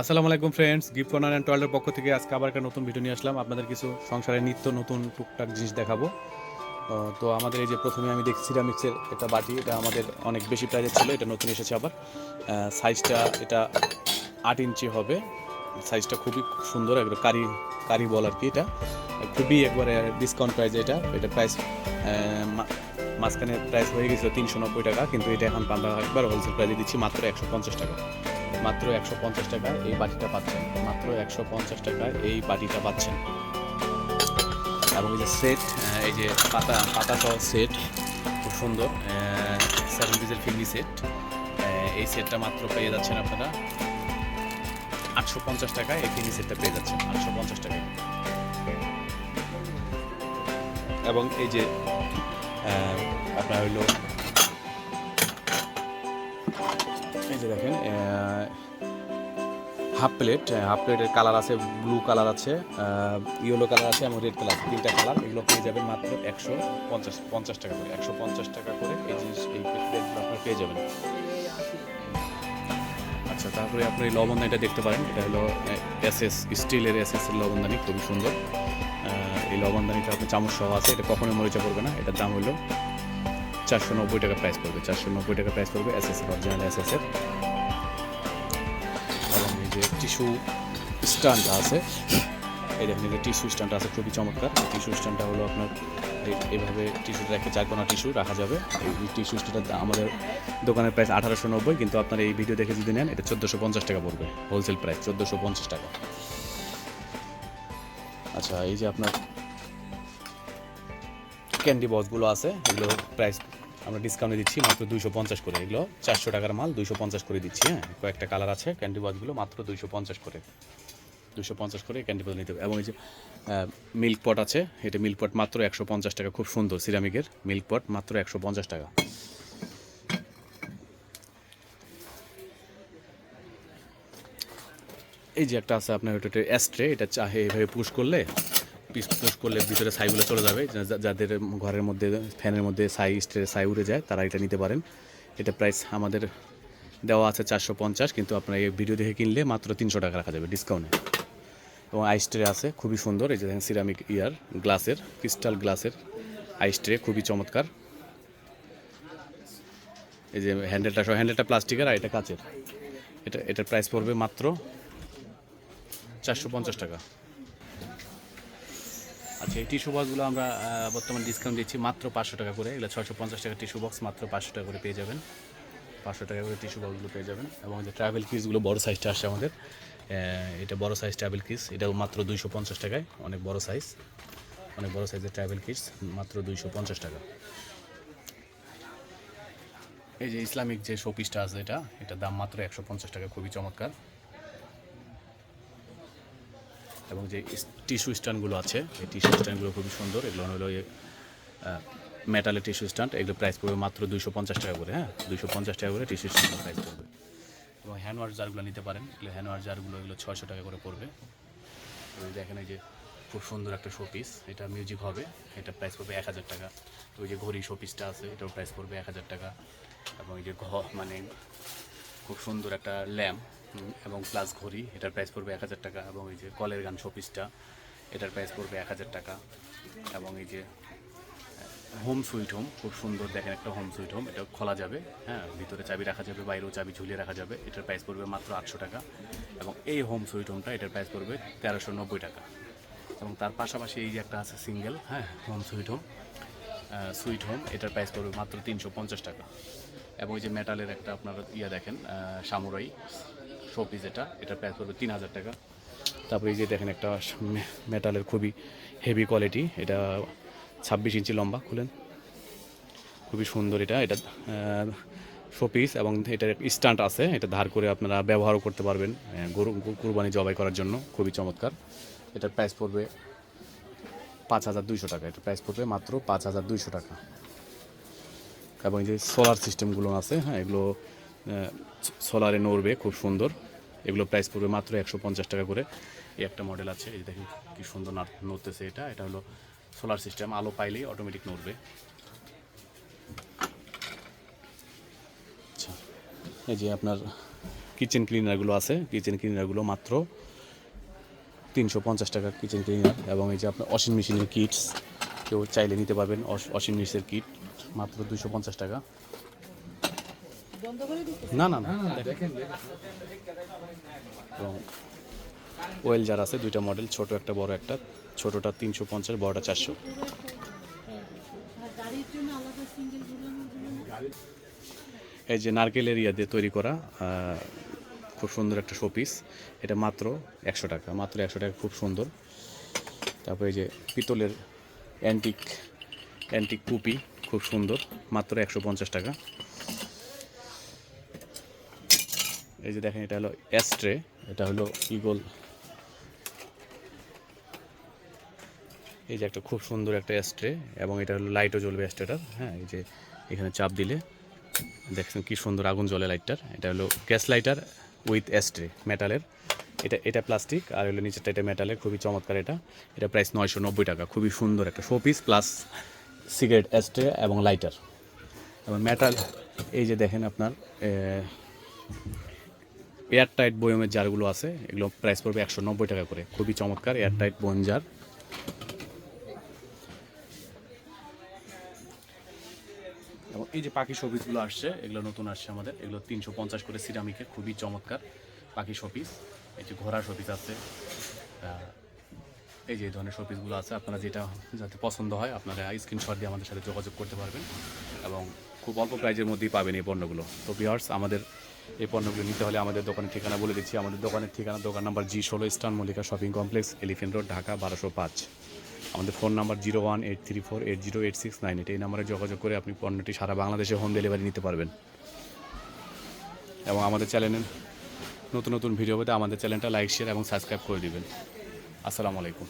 আসসালামু আলাইকুম friends gift corner and টয়লের পক্ষ থেকে আজকে আবার একটা নতুন ভিডিও নিয়ে আসলাম। আপনাদের কিছু সংসারের নিত্য নতুন টুকটাক জিনিস দেখাবো। তো আমাদের এই যে প্রথমে আমি দেখছি সিরামিক্সের একটা বাটি, এটা আমাদের অনেক বেশি প্রাইজের ছিল, এটা নতুন এসেছে আবার। সাইজটা এটা আট ইঞ্চি হবে। সাইজটা খুবই সুন্দর একবার কারি কারি বল আর কি এটা। খুবই একবারে ডিসকাউন্ট প্রাইসে এটা। এটা প্রাইস মাঝখানে প্রাইস হয়ে গেছিল তিনশো নব্বই টাকা, কিন্তু এটা এখন আমরা একবার হোলসেল প্রাইসে দিচ্ছি মাত্র একশো পঞ্চাশ টাকা। মাত্র একশো পঞ্চাশ টাকায় এই বাটিটা পাচ্ছেন। মাত্র একশো পঞ্চাশ টাকায় এই বাটিটা পাচ্ছেন। এবং এই যে সেট এই যে পাতা পাতা সহ সেট খুব সুন্দর সেভেন পিসের ফিল্মি সেট এই সেটটা মাত্র পেয়ে যাচ্ছেন আপনারা। আটশো পঞ্চাশ টাকায় এই ফিল্মি সেটটা পেয়ে যাচ্ছেন, আটশো পঞ্চাশ টাকায়। এবং এই যে আপনার হইল এই যে দেখেন হাফ প্লেট হাফ প্লেটের কালার আছে ব্লু কালার আছে ইয়েলো কালার আছে এবং রেড কালার তিনটা কালার এগুলো পেয়ে যাবেন মাত্র একশো পঞ্চাশ পঞ্চাশ টাকা করে, একশো পঞ্চাশ টাকা করে এই জিনিস এই প্লেটগুলো আপনারা পেয়ে যাবেন। আচ্ছা তারপরে আপনি এই লবণদানিটা দেখতে পারেন, এটা হলো এস এস স্টিলের এস এস এর লবণদানি খুবই সুন্দর। এই লবণদানিটা আপনার চামচ সহ আছে, এটা কখনোই মরিচা পড়বে না, এটার দাম হলো চারশো নব্বই টাকা প্রাইস পড়বে, চারশো নব্বই টাকা প্রাইস পড়বে S S original S S এর এবং এই যে টিস্যু স্ট্যান্ড আছে, এই দেখেন যে টিস্যু স্ট্যান্ড আছে, খুবই চমৎকার। টিস্যু স্ট্যান্ডটা হলো আপনার, এই- এইভাবে টিস্যু রেখে চার কোনা টিস্যু রাখা যাবে। এই টিস্যু স্ট্যান্ডটা আমাদের দোকানের প্রাইস আঠারোশো নব্বই, কিন্তু আপনার এই ভিডিও দেখে যদি নেন, এটা চোদ্দোশো পঞ্চাশ টাকা পড়বে হোলসেল প্রাইস চোদ্দোশো পঞ্চাশ টাকা। আচ্ছা এই যে আপনার ক্যান্ডি বক্সগুলো আছে, এগুলো প্রাইস আমরা ডিসকাউন্টে দিচ্ছি মাত্র দুইশো পঞ্চাশ করে। এগুলো চারশো টাকার মাল, দুইশো পঞ্চাশ করে দিচ্ছি হ্যাঁ? কয়েকটা কালার আছে ক্যান্ডি বাজগুলো মাত্র দুইশো পঞ্চাশ করে। দুশো পঞ্চাশ করে ক্যান্ডি বক্স নিতে হবে। এবং এই যে মিল্ক পট আছে, এটা মিল্ক পট মাত্র একশো পঞ্চাশ টাকা, খুব সুন্দর সিরামিকের মিল্ক পট মাত্র একশো পঞ্চাশ টাকা। এই যে একটা আছে আপনার, ওটা অ্যাস্ট্রে এটা চাহে এইভাবে পুশ করলে পুশ করলে ভিতরে ছাইগুলো চলে যাবে যাদের ঘরের মধ্যে, ফ্যানের মধ্যে ছাই স্ট্রে ছাই উড়ে যায়, তারা এটা নিতে পারেন। এটা প্রাইস আমাদের দেওয়া আছে চারশো পঞ্চাশ, কিন্তু আপনার এই ভিডিও দেখে কিনলে মাত্র তিনশো টাকা রাখা যাবে ডিসকাউন্টে এবং আইস ট্রে আছে, খুবই সুন্দর, এই যে দেখেন সিরামিক ইয়ার গ্লাসের ক্রিস্টাল গ্লাসের আইস ট্রে খুবই চমৎকার। এই যে হ্যান্ডেলটা হ্যান্ডেলটা প্লাস্টিকের, আর এটা কাচের। এটা, এটার প্রাইস পড়বে মাত্র চারশো পঞ্চাশ টাকা। এই টিস্যু বক্সগুলো আমরা বর্তমানে ডিসকাউন্ট দিচ্ছি মাত্র পাঁচশো টাকা করে। এগুলো ছশো পঞ্চাশ টাকা টিস্যু বক্স মাত্র পাঁচশো টাকা করে পেয়ে যাবেন। পাঁচশো টাকা করে টিস্যু বক্সগুলো পেয়ে যাবেন। এবং যে ট্রাভেল কিসগুলো বড় সাইজটা আসছে আমাদের এটা বড় সাইজ ট্রাভেল কিস এটাও মাত্র দুইশো পঞ্চাশ টাকায়, অনেক বড় সাইজ অনেক বড় সাইজের ট্রাভেল কিস মাত্র দুইশো পঞ্চাশ টাকা। এই যে ইসলামিক যে শোপিসটা আছে এটা, এটার দাম মাত্র একশো পঞ্চাশ টাকা, খুবই চমৎকার। এবং যে টিস্যু স্ট্যান্ডগুলো আছে, এই টিস্যু স্ট্যান্ডগুলো খুবই সুন্দর। এগুলো হলো মেটালের টিস্যু স্ট্যান্ড। এগুলো প্রাইস পড়বে মাত্র দুইশো পঞ্চাশ টাকা করে হ্যাঁ? দুইশো পঞ্চাশ টাকা করে টিস্যু স্ট্যান্ডের প্রাইস পড়বে। এবং হ্যান্ড ওয়াশ জারগুলো নিতে পারেন। এগুলো হ্যান্ড ওয়াশ জারগুলো এগুলো ছয়শো টাকা করে পড়বে। দেখেন এই যে খুব সুন্দর একটা শোপিস এটা মিউজিক হবে। এটা প্রাইস পড়বে এক হাজার টাকা। তো ওই যে ঘড়ি শোপিসটা আছে এটার প্রাইস পড়বে এক হাজার টাকা। এবং এই যে ঘ মানে খুব সুন্দর একটা ল্যাম্প এবং প্লাস ঘড়ি, এটার প্রাইস পড়বে এক হাজার টাকা এবং এই যে কলের গান শোপিসটা এটার প্রাইস পড়বে এক হাজার টাকা এবং এই যে হোম সুইট হোম খুব সুন্দর দেখেন একটা হোম সুইট হোম এটা খোলা যাবে হ্যাঁ ভিতরে চাবি রাখা যাবে, বাইরেও চাবি ঝুলিয়ে রাখা যাবে, এটার প্রাইস পড়বে মাত্র আটশো টাকা এবং এই হোম সুইট হোমটা এটার প্রাইস পড়বে তেরোশো নব্বই টাকা এবং তার পাশাপাশি এই যে একটা আছে সিঙ্গেল হ্যাঁ home sweet home sweet home এটার প্রাইস পড়বে মাত্র তিনশো পঞ্চাশ টাকা এবং ওই যে মেটালের একটা আপনার ইয়ে দেখেন সামুরাই শোপিস এটা। এটার প্রাইস পড়বে তিন হাজার টাকা। তারপরে এই যে দেখেন একটা মেটালের খুবই হেভি কোয়ালিটি এটা ছাব্বিশ ইঞ্চি লম্বা, খুলেন। খুবই সুন্দর এটা। এটা শোপিস এবং এটার স্ট্যান্ড আছে। এটা ধার করে আপনারা ব্যবহারও করতে পারবেন গরু- কুরবানি জবাই করার জন্য। খুবই চমৎকার। এটার প্রাইস পড়বে পাঁচ হাজার দুইশো টাকা। এটার প্রাইস পড়বে মাত্র পাঁচ হাজার দুইশো টাকা। এবং এই যে সোলার সিস্টেমগুলো আছে হ্যাঁ এগুলো সোলারে নড়বে খুব সুন্দর। এগুলো প্রাইস পড়বে মাত্র একশো পঞ্চাশ টাকা করে। এই একটা মডেল আছে, এই দেখুন কি সুন্দর নাড়- নড়তেছে এটা। এটা হলো সোলার সিস্টেম আলো পাইলেই অটোমেটিক নড়বে। আচ্ছা এই যে আপনার কিচেন ক্লিনারগুলো আছে কিচেন ক্লিনারগুলো মাত্র তিনশো পঞ্চাশ টাকা কিচেন ক্লিনার এবং এই যে আপনার ওয়াশিং মেশিনের কিটস কেউ চাইলে নিতে পারবেন। ওয়াশিং মেশিনের কিট মাত্র দুশো পঞ্চাশ টাকা। না না না দেখেন। এবং ওয়েল যার আছে দুইটা মডেল ছোট একটা বড় একটা। ছোটটা তিনশো পঞ্চাশ বড়টা চারশো। আর গাড়ির জন্য আলাদা সিঙ্গেল এই যে নারকেলের ইয়া দিয়ে তৈরি করা খুব সুন্দর একটা শোপিস এটা মাত্র একশো টাকা মাত্র একশো টাকা খুব সুন্দর। তারপরে এই যে পিতলের অ্যান্টিক অ্যান্টিক কুপি খুব সুন্দর মাত্র একশো পঞ্চাশ টাকা। এই যে দেখেন, এটা হলো অ্যাস্ট্রে এটা হলো ইগল এই যে একটা খুব সুন্দর একটা অ্যাস্ট্রে এবং এটা হলো লাইটও জ্বলবে অ্যাস্ট্রেটার হ্যাঁ এই যে এখানে চাপ দিলে দেখছেন কি সুন্দর আগুন জ্বলে লাইটটার এটা হলো গ্যাস লাইটার উইথ অ্যাস্ট্রে মেটালের এটা এটা প্লাস্টিক আর হলো নিচেরটা এটা মেটালের খুবই চমৎকার এটা। এটা প্রাইস নয়শো নব্বই টাকা, খুবই সুন্দর একটা শোপিস প্লাস সিগারেট অ্যাস্ট্রে এবং লাইটার এবং মেটাল এই যে দেখেন আপনার এয়ার টাইট বয়মের জারগুলো আছে, এগুলো প্রাইস পড়বে একশো নব্বই টাকা করে। খুবই চমৎকার এয়ার টাইট বয়ম জার। এবং এই যে পাখি শোপিসগুলো আসছে, এগুলো নতুন আসছে আমাদের। এগুলো তিনশো পঞ্চাশ করে সিরামিকের খুবই চমৎকার পাখি শোপিস এই যে ঘোড়া শোপিস আছে এই যে ধরনের শোপিসগুলো আছে, আপনারা যেটা যাতে পছন্দ হয়, আপনারা স্ক্রিনশট দিয়ে আমাদের সাথে যোগাযোগ করতে পারবেন। এবং খুব অল্প প্রাইজের মধ্যেই পাবেন এই পণ্যগুলো। তো বিহার্স আমাদের এই পণ্যগুলো নিতে হলে আমাদের দোকানের ঠিকানা বলে দিচ্ছি। আমাদের দোকানের ঠিকানা, দোকান নাম্বার জি ষোলো স্টান Mallika shopping complex elephant road Dhaka বারোশো পাঁচ। আমাদের phone number zero one eight three four eight zero eight six nine eight. এই নাম্বারে যোগাযোগ করে আপনি পণ্যটি সারা বাংলাদেশে হোম ডেলিভারি নিতে পারবেন। এবং আমাদের চ্যানেলের নতুন নতুন ভিডিও পেতে আমাদের চ্যানেলটা লাইক, শেয়ার এবং সাবস্ক্রাইব করে দিবেন। আসসালামু আলাইকুম।